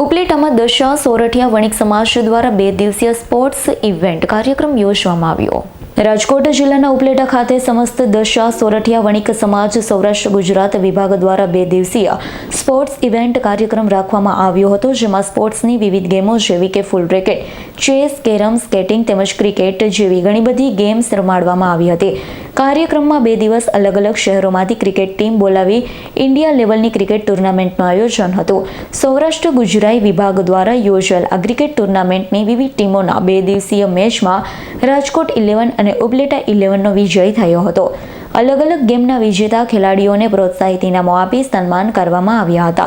ઉપલેટામાં દશા સોરઠિયા વણિક સમાજ દ્વારા બે દિવસીય સ્પોર્ટ્સ ઇવેન્ટ કાર્યક્રમ યોજવામાં આવ્યો. રાજકોટ જિલ્લાના ઉપલેટા ખાતે સમસ્ત દશા સોરઠિયા વણિક સમાજ સૌરાષ્ટ્ર ગુજરાત વિભાગ દ્વારા બે દિવસીય સ્પોર્ટ્સ ઇવેન્ટ કાર્યક્રમ રાખવામાં આવ્યો હતો, જેમાં સ્પોર્ટ્સની વિવિધ ગેમો જેવી કે ફૂલ રેકેટ, ચેસ, કેરમ, સ્કેટિંગ તેમજ ક્રિકેટ જેવી ઘણી બધી ગેમ્સ રમાડવામાં આવી હતી. કાર્યક્રમમાં બે દિવસ અલગ અલગ શહેરોમાંથી ક્રિકેટ ટીમ બોલાવી ઇન્ડિયા લેવલની ક્રિકેટ ટુર્નામેન્ટનું આયોજન હતું. સૌરાષ્ટ્ર ગુજરાઈ વિભાગ દ્વારા યોજાયેલ આ ક્રિકેટ ટુર્નામેન્ટની વિવિધ ટીમોના બે દિવસીય મેચમાં રાજકોટ ઇલેવન અને ઉપલેટા ઇલેવનનો વિજય થયો હતો. અલગ અલગ ગેમના વિજેતા ખેલાડીઓને પ્રોત્સાહિત ઇનામો આપી સન્માન કરવામાં આવ્યા હતા.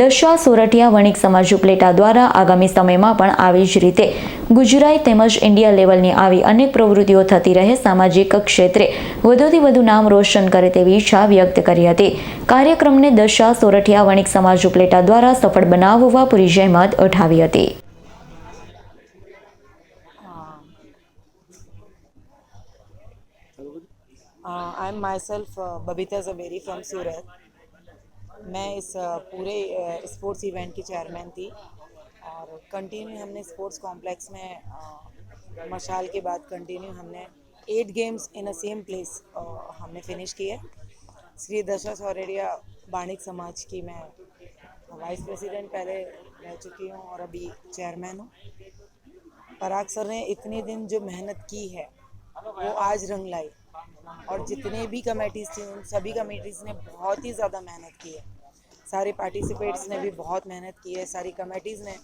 દશા સોરઠિયા, વણિક સમાજ ઉપલેટા દ્વારા આગામી સમયમાં પણ આવી જ રીતે ગુજરાત તેમજ ઇન્ડિયા લેવલની આવી અનેક પ્રવૃત્તિઓ થતી રહે સામાજિક ક્ષેત્રે. વધુથી વધુ નામ રોશન કરે તેવી ઈચ્છા વ્યક્ત કરી હતી. કાર્યક્રમને દશા સોરઠિયા, વણિક સમાજ ઉપલેટા દ્વારા સફળ બનાવવા પૂરી જહેમત ઉઠાવી હતી. I am myself Babita Javeri from Surat मैं इस uh, पूरे स्पोर्ट्स इवेंट की चेयरमैन थी और कंटिन्यू हमने स्पोर्ट्स कॉम्प्लेक्स में uh, मशाल के बाद कंटिन्यू हमने eight games in a same place हमने फिनिश किए। श्री दशा सौरेडिया बाणिक समाज की मैं वाइस प्रेसिडेंट पहले रह चुकी हूँ और अभी चेयरमैन हूँ। पराग सर ने इतने दिन जो मेहनत की है वो आज रंग लाई। और जितने भी कमेटीज़ थी उन सभी कमेटीज़ ने बहुत ही ज़्यादा मेहनत की है सारे पार्टिसिपेट्स ने भी बहुत मेहनत की है सारी कमेटीज़ ने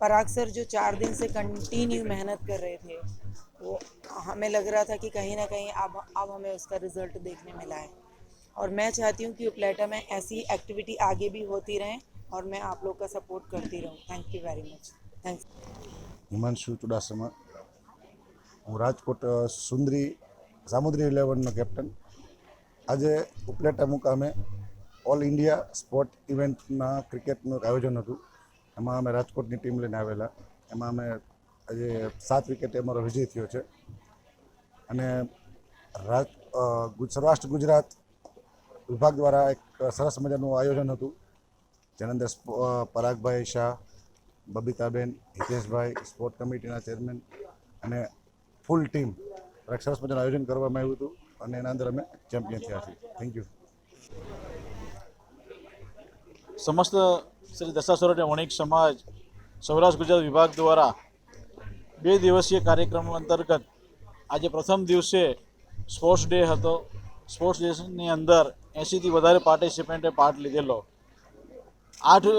पराग सर जो चार दिन से कंटिन्यू मेहनत कर रहे थे वो हमें लग रहा था कि कहीं ना कहीं अब अब हमें उसका रिजल्ट देखने मिला है और मैं चाहती हूँ कि उपलेटा में ऐसी एक्टिविटी आगे भी होती रहें और मैं आप लोग का सपोर्ट करती रहूँ thank you very much thanks Himanshu Chudasama હું રાજકોટ અ, સુંદરી સામુદ્રી ઇલેવનનો કેપ્ટન. આજે ઉપલેટા મુકામે ઓલ ઇન્ડિયા સ્પોર્ટ ઇવેન્ટના ક્રિકેટનું આયોજન હતું. એમાં અમે રાજકોટની ટીમ લઈને આવેલા. એમાં અમે આજે સાત વિકેટે અમારો વિજય થયો છે. અને રાજ સૌરાષ્ટ્ર ગુજરાત વિભાગ દ્વારા એક સરસ મજાનું આયોજન હતું. જેના અંદર પરાગભાઈ શાહ, બબીતાબેન, હિતેશભાઈ, સ્પોર્ટ કમિટીના ચેરમેન અને ફૂલ ટીમ સરસ આયોજન કરવામાં આવ્યું હતું અને એના અંદર અમે ચેમ્પિયન થયા છીએ. થેન્ક યુ સમસ્ત શ્રી દશાસ્વર વણિક સમાજ, સૌરાષ્ટ્ર ગુજરાત વિભાગ દ્વારા બે દિવસીય કાર્યક્રમ અંતર્ગત આજે પ્રથમ દિવસે સ્પોર્ટ્સ ડે હતો. સ્પોર્ટ્સ ડેની અંદર એંશીથી વધારે પાર્ટિસિપન્ટે પાર્ટ લીધેલો. આઠ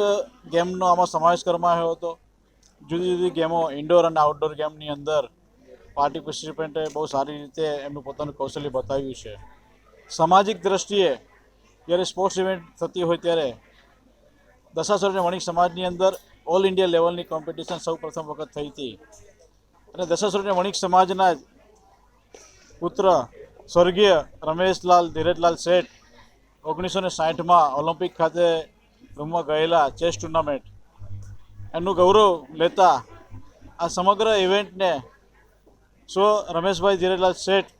ગેમનો આમાં સમાવેશ કરવામાં આવ્યો હતો. જુદી જુદી ગેમો ઇન્ડોર અને આઉટડોર ગેમની અંદર પાર્ટિસિપન્ટે બહુ સારી રીતે એમનું પોતાનું કૌશલ્ય બતાવ્યું છે. સામાજિક દ્રષ્ટિએ જ્યારે સ્પોર્ટ્સ ઇવેન્ટ થતી હોય ત્યારે દશાસુર અને વણિક સમાજની અંદર ઓલ ઇન્ડિયા લેવલની કોમ્પિટિશન સૌ પ્રથમ વખત થઈ હતી. અને દશાસુર વણિક સમાજના જ પુત્ર સ્વર્ગીય રમેશલાલ ધીરજલાલ શેઠ ઓગણીસો ને સાઠમાં ઓલિમ્પિક ખાતે રમવા ગયેલા ચેસ ટુર્નામેન્ટ એનું ગૌરવ લેતા આ સમગ્ર ઇવેન્ટને સ્વ રમેશભાઈ ધીરેલાલ શેઠ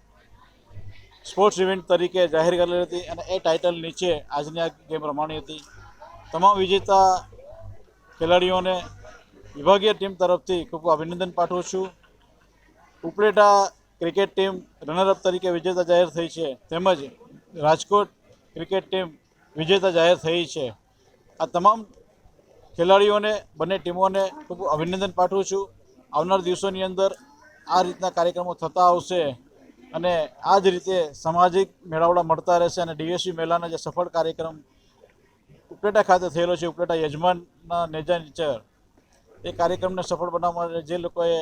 સ્પોર્ટ્સ ઇવેન્ટ તરીકે જાહેર કરેલી હતી અને એ ટાઇટલ નીચે આજની આ ગેમ રમાણી હતી. તમામ વિજેતા ખેલાડીઓને વિભાગીય ટીમ તરફથી ખૂબ અભિનંદન પાઠવું છું. ઉપલેટા ક્રિકેટ ટીમ રનરઅપ તરીકે વિજેતા જાહેર થઈ છે. તેમજ રાજકોટ ક્રિકેટ ટીમ વિજેતા જાહેર થઈ છે. આ તમામ ખેલાડીઓને, બંને ટીમોને ખૂબ અભિનંદન પાઠવું છું. આવનાર દિવસોની અંદર આ રીતના કાર્યક્રમો થતા આવશે અને આ જ રીતે સામાજિક મેળાવડા મળતા રહેશે અને ડીએસસી મેળાના જે સફળ કાર્યક્રમ ઉપલેટા ખાતે થયેલો છે, ઉપલેટા યજમાનના નેજા નેચર એ કાર્યક્રમને સફળ બનાવવા માટે જે લોકોએ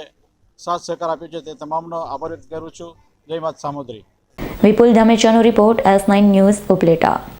સાથ સહકાર આપ્યો છે તે તમામનો આભાર વ્યક્ત કરું છું. જય માત Samudri. Vipul ધામેચાનો report S nine news Upleta.